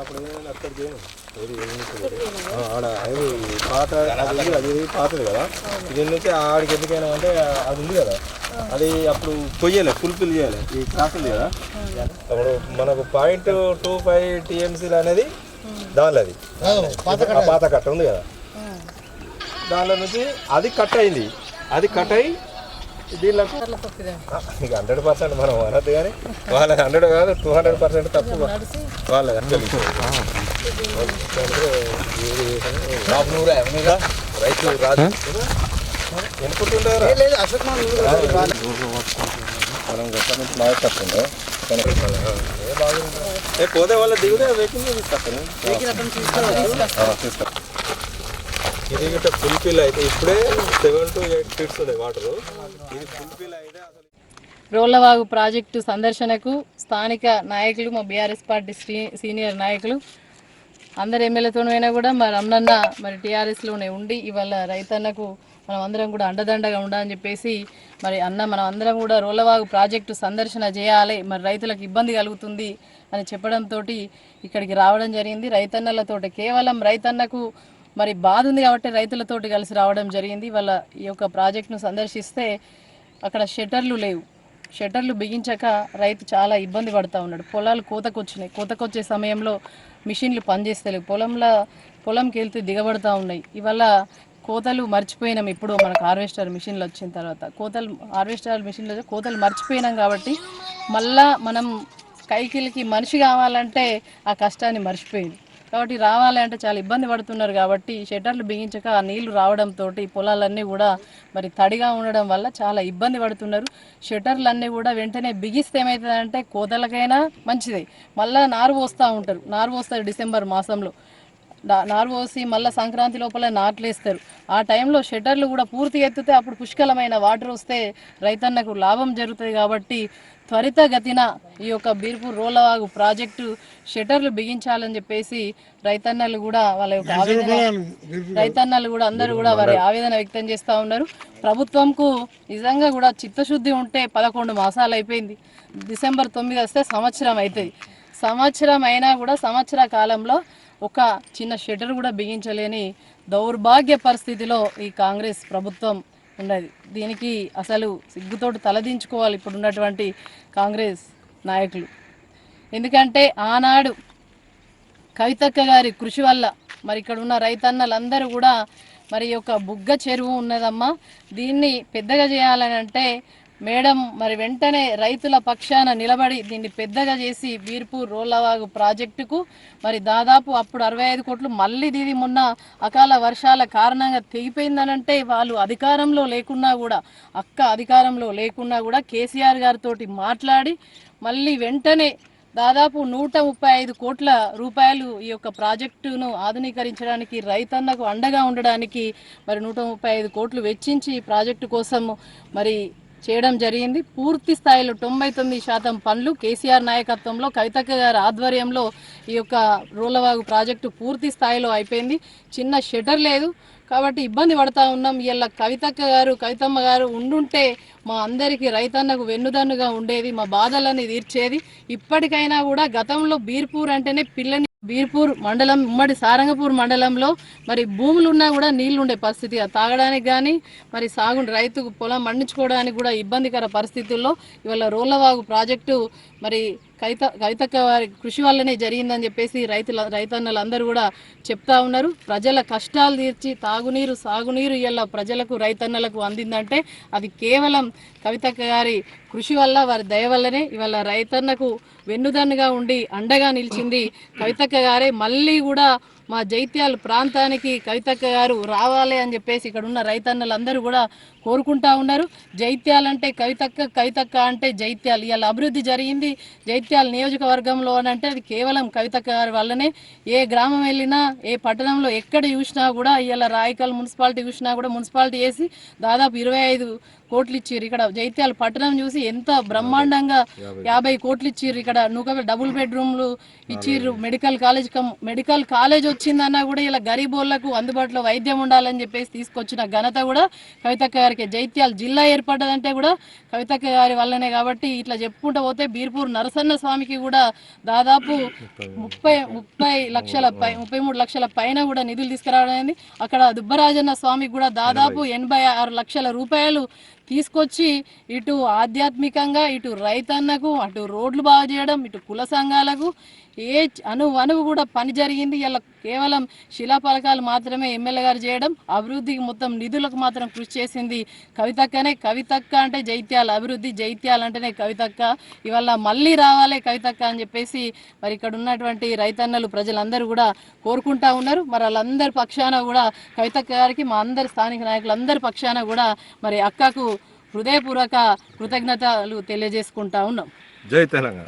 అప్పుడు ఏమైనా అక్కడ చేయను. ఆడ అది పాత అది ఉంది, అది పాతది కదా. దీని నుంచి ఆడికి ఎందుకైనా అంటే అది ఉంది కదా. అది అప్పుడు కొయ్యాలి ఫుల్ఫిల్ చేయాలి. ఈ క్లాస్ ఉంది కదా. అప్పుడు మనకు పాయింట్ టూ ఫైవ్ టీఎంసీలు అనేది దానిలో అది. ఆ పాత కట్ట ఉంది కదా. దానిలో నుంచి అది కట్ అయింది. అది కట్ అయి దీనిలోకి ఇక హండ్రెడ్ పర్సెంట్ మనం అనద్దు కానీ వాళ్ళ హండ్రెడ్ కాదు టూ హండ్రెడ్ పర్సెంట్ తప్పు. వాళ్ళ రైతు రాజు ఎనుకుంటుంటారా మనం బాగా ఏ పోతే వాళ్ళ దిగుదే వెహికల్ తీసుకొస్తాను తీసుకొస్తాను ఇది గిట్ట అయితే ఇప్పుడే సెవెన్ టు ఎయిట్ ఫీట్స్ ఉంది వాటర్ ఇది ఫుల్ఫిల్ అయితే అసలు రోళ్ళవాగు ప్రాజెక్టు సందర్శనకు స్థానిక నాయకులు మా బీఆర్ఎస్ పార్టీ సీ- సీనియర్ నాయకులు అందరు ఎమ్మెల్యేతోనైనా కూడా మరి అన్నన్న మరి టీఆర్ఎస్లోనే ఉండి ఇవాళ రైతన్నకు మనం అందరం కూడా అండదండగా ఉండాలని చెప్పేసి మరి అన్న మనం అందరం కూడా రోళ్ళవాగు ప్రాజెక్టు సందర్శన చేయాలి మరి రైతులకు ఇబ్బంది కలుగుతుంది అని చెప్పడంతో ఇక్కడికి రావడం జరిగింది. రైతన్నలతోటి కేవలం రైతన్నకు మరి బాధ ఉంది కాబట్టి రైతులతోటి కలిసి రావడం జరిగింది. వాళ్ళ ఈ యొక్క ప్రాజెక్టును సందర్శిస్తే అక్కడ షట్టర్లు లేవు. షట్టర్లు బిగించక రైతు చాలా ఇబ్బంది పడుతూ ఉన్నాడు. పొలాలు కోతకొచ్చినాయి. కోతకొచ్చే సమయంలో మిషన్లు పనిచేస్తలేవు. పొలంలో పొలంకి వెళ్తే దిగబడుతూ ఉన్నాయి. ఇవల్ల కోతలు మర్చిపోయినాం ఇప్పుడు మనకు హార్వెస్టర్ మిషన్లు వచ్చిన తర్వాత. కోతలు హార్వెస్టర్ మిషన్లు కోతలు మర్చిపోయినాం కాబట్టి మళ్ళా మనం కైకిలికి మనిషి కావాలంటే ఆ కష్టాన్ని మర్చిపోయింది. కాబట్టి రావాలి అంటే చాలా ఇబ్బంది పడుతున్నారు కాబట్టి షట్టర్లు బిగించక ఆ నీళ్ళు రావడంతో పొలాలన్నీ కూడా మరి తడిగా ఉండడం వల్ల చాలా ఇబ్బంది పడుతున్నారు. షట్టర్లు కూడా వెంటనే బిగిస్తే ఏమవుతుందంటే కోతలకైనా మంచిది. మళ్ళీ నారు పోస్తూ ఉంటారు. నారు పోస్తారు డిసెంబర్ మాసంలో. నా- నారు పోసి మళ్ళీ సంక్రాంతి లోపల నాట్లు వేస్తారు ఆ టైంలో షట్టర్లు కూడా పూర్తి ఎత్తితే అప్పుడు పుష్కలమైన వాటర్ వస్తే రైతన్నకు లాభం జరుగుతుంది కాబట్టి త్వరితగతిన ఈ యొక్క బీర్పూర్ రోలవాగు ప్రాజెక్టు షట్టర్లు బిగించాలని చెప్పేసి రైతన్నలు కూడా వాళ్ళ యొక్క ఆవేదన రైతన్నలు కూడా అందరూ కూడా వారి ఆవేదన వ్యక్తం చేస్తూ ఉన్నారు. ప్రభుత్వంకు నిజంగా కూడా చిత్తశుద్ధి ఉంటే పదకొండు మాసాలు అయిపోయింది. డిసెంబర్ తొమ్మిది వస్తే సంవత్సరం అవుతుంది. సంవత్సరం అయినా కూడా సంవత్సర కాలంలో ఒక చిన్న షెటర్ కూడా బిగించలేని దౌర్భాగ్య పరిస్థితిలో ఈ కాంగ్రెస్ ప్రభుత్వం ఉన్నది. దీనికి అసలు సిగ్గుతోటి తలదించుకోవాలి ఇప్పుడు ఉన్నటువంటి కాంగ్రెస్ నాయకులు. ఎందుకంటే ఆనాడు కవితక్క గారి కృషి వల్ల మరి ఇక్కడ ఉన్న రైతన్నలందరూ కూడా మరి ఒక యొక్క బుగ్గ చెరువు ఉన్నదమ్మా. దీన్ని పెద్దగా చేయాలని అంటే మేడం మరి వెంటనే రైతుల పక్షాన నిలబడి దీన్ని పెద్దగా చేసి వీర్పూర్ రోలవాగు ప్రాజెక్టుకు మరి దాదాపు అప్పుడు అరవై ఐదు కోట్లు మళ్ళీ దీది మొన్న అకాల వర్షాల కారణంగా తెగిపోయిందనంటే వాళ్ళు అధికారంలో లేకున్నా కూడా అక్క అధికారంలో లేకున్నా కూడా కేసీఆర్ గారితో మాట్లాడి మళ్ళీ వెంటనే దాదాపు నూట ముప్పై ఐదు కోట్ల రూపాయలు ఈ యొక్క ప్రాజెక్టును ఆధునీకరించడానికి రైతన్నకు అండగా ఉండడానికి మరి నూట ముప్పై ఐదు కోట్లు వెచ్చించి ఈ ప్రాజెక్టు కోసం మరి చేయడం జరిగింది. పూర్తి స్థాయిలో తొంభై తొమ్మిది శాతం పనులు కేసీఆర్ నాయకత్వంలో కవితక్క గారి ఆధ్వర్యంలో ఈ యొక్క రోలవాగు ప్రాజెక్టు పూర్తి స్థాయిలో అయిపోయింది. చిన్న షెటర్ లేదు. కాబట్టి ఇబ్బంది పడతా ఉన్నాం. ఇలా కవితక్క గారు కవితమ్మ గారు ఉండుంటే మా అందరికీ రైతన్నకు వెన్నుదన్నుగా ఉండేది మా బాధలన్నీ తీర్చేది. ఇప్పటికైనా కూడా గతంలో బీర్పూర్ అంటేనే పిల్లని బీర్పూర్ మండలం ఉమ్మడి సారంగపూర్ మండలంలో మరి భూములు ఉన్నా కూడా నీళ్ళు ఉండే పరిస్థితి. అది తాగడానికి కానీ మరి సాగు రైతుకు పొలం పండించుకోవడానికి కూడా ఇబ్బందికర పరిస్థితుల్లో ఇవాళ రోలవాగు ప్రాజెక్టు మరి కవిత కవితక్క వారి కృషి వల్లనే జరిగిందని చెప్పేసి రైతుల రైతన్నలందరూ కూడా చెప్తా ఉన్నారు. ప్రజల కష్టాలు తీర్చి తాగునీరు సాగునీరు ఇలా ప్రజలకు రైతన్నలకు అందిందంటే అది కేవలం కవితక్క గారి కృషి వల్ల వారి దయ వల్లనే. ఇవాళ రైతన్నకు వెన్నుదన్నుగా ఉండి అండగా నిలిచింది కవితక్క గారే. మళ్ళీ కూడా మా జైత్యాల ప్రాంతానికి కవితక్క గారు రావాలి అని చెప్పేసి ఇక్కడ ఉన్న రైతన్నలందరూ కూడా కోరుకుంటా ఉన్నారు. జైత్యాలంటే కవితక్క కవితక్క అంటే జైత్యాలు. ఇవాళ అభివృద్ధి జరిగింది. జైత్యాల నియోజకవర్గంలో అని అంటే అది కేవలం కవితక్క గారి వల్లనే. ఏ గ్రామం వెళ్ళినా ఏ పట్టణంలో ఎక్కడ చూసినా కూడా ఇవాళ రాయకల్ మున్సిపాలిటీ చూసినా కూడా మున్సిపాలిటీ వేసి దాదాపు ఇరవై ఐదు కోట్లు ఇచ్చిర్రు ఇక్కడ జైత్యాల పట్టణం చూసి ఎంత బ్రహ్మాండంగా యాభై కోట్లు ఇచ్చిర్రు ఇక్కడ నూక డబుల్ బెడ్రూమ్లు ఇచ్చిర్రు. Medical college come medical college వచ్చిందన్నా కూడా ఇలా గరీబోళ్ళకు అందుబాటులో వైద్యం ఉండాలని చెప్పేసి తీసుకొచ్చిన ఘనత కూడా కవితక్క గారికి. జైత్యాల జిల్లా ఏర్పడ్డదంటే కూడా కవితక్క గారి వల్లనే కాబట్టి ఇట్లా చెప్పుకుంటూ పోతే బీర్పూర్ నరసన్న స్వామికి కూడా దాదాపు ముప్పై ముప్పై లక్షల పై ముప్పై మూడు లక్షల పైన కూడా నిధులు తీసుకురావడం అక్కడ దుబ్బరాజన్న స్వామికి కూడా దాదాపు ఎనభై ఆరు లక్షల రూపాయలు తీసుకొచ్చి ఇటు ఆధ్యాత్మికంగా ఇటు రైతన్నకు అటు రోడ్లు బాగు చేయడం ఇటు కుల సంఘాలకు ఏ అను అనువు కూడా పని జరిగింది. ఇలా కేవలం శిలాపలకాలు మాత్రమే ఎమ్మెల్యే గారు చేయడం అభివృద్ధికి మొత్తం నిధులకు మాత్రం కృషి చేసింది కవితక్కనే. కవితక్క అంటే జైత్యాల అభివృద్ధి జైత్యాలు అంటేనే కవితక్క. ఇవాళ మళ్ళీ రావాలి కవితక్క అని చెప్పేసి మరి ఇక్కడ ఉన్నటువంటి రైతన్నలు ప్రజలందరూ కూడా కోరుకుంటా ఉన్నారు. మరి వాళ్ళందరి పక్షాన కూడా కవితక్క గారికి మా అందరి స్థానిక నాయకులందరి పక్షాన కూడా మరి అక్కకు హృదయపూర్వక కృతజ్ఞతలు తెలియజేసుకుంటా ఉన్నాం. జై తెలంగాణ.